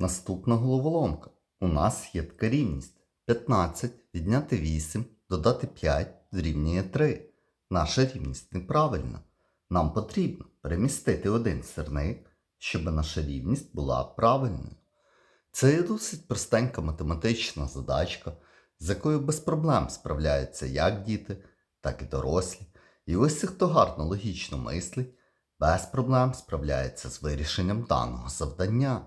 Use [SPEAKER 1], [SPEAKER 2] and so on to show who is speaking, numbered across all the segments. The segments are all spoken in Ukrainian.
[SPEAKER 1] Наступна головоломка. У нас є така рівність. 15 відняти 8, додати 5 дорівнює 3. Наша рівність неправильна. Нам потрібно перемістити один сірник, щоб наша рівність була правильною. Це є досить простенька математична задачка, з якою без проблем справляються як діти, так і дорослі. І ось хто гарно логічно мислить, без проблем справляється з вирішенням даного завдання.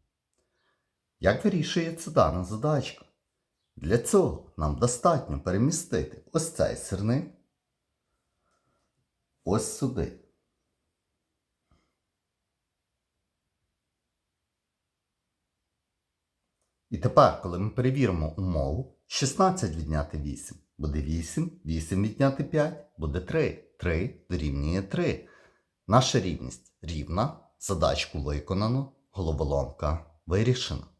[SPEAKER 1] Як вирішується дана задачка? Для цього нам достатньо перемістити ось цей сирник ось сюди. І тепер, коли ми перевіримо умову, 16 відняти 8 буде 8, 8 відняти 5 буде 3. 3 дорівнює 3. Наша рівність рівна, задачку виконано, головоломка вирішена.